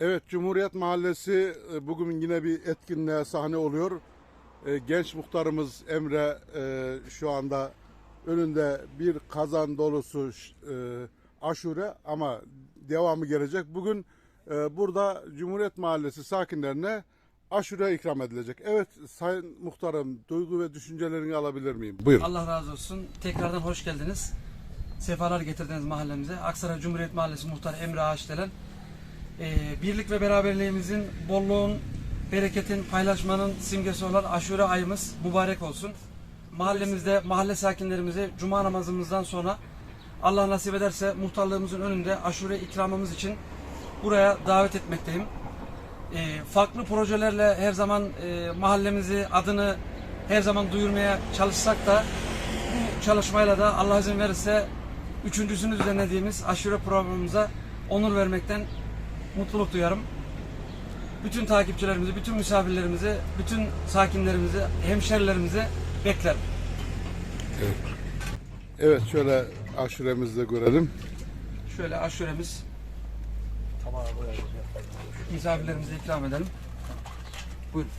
Evet, Cumhuriyet Mahallesi e, bugün yine bir etkinliğe sahne oluyor. E, Genç muhtarımız Emre e, şu anda önünde bir kazan dolusu aşure ama devamı gelecek. Bugün burada Cumhuriyet Mahallesi sakinlerine aşure ikram edilecek. Evet Sayın Muhtarım duygu ve düşüncelerini alabilir miyim? Buyurun. Allah razı olsun. Tekrardan hoş geldiniz. Sefalar getirdiniz mahallemize. Aksaray Cumhuriyet Mahallesi Muhtarı Emre Ağaçdelen. Ee, birlik ve beraberliğimizin, bolluğun, bereketin, paylaşmanın simgesi olan aşure ayımız mübarek olsun. Mahallemizde mahalle sakinlerimize cuma namazımızdan sonra Allah nasip ederse muhtarlığımızın önünde aşure ikramımız için buraya davet etmekteyim. Ee, farklı projelerle her zaman e, mahallemizi, adını her zaman duyurmaya çalışsak da bu çalışmayla da Allah izin verirse üçüncüsünü düzenlediğimiz aşure programımıza onur vermekten mutluluk duyarım. Bütün takipçilerimizi, bütün misafirlerimizi, bütün sakinlerimizi, hemşerilerimizi beklerim. Evet şöyle aşuremizi de görelim. Şöyle aşuremiz misafirlerimize ikram edelim. Buyurun.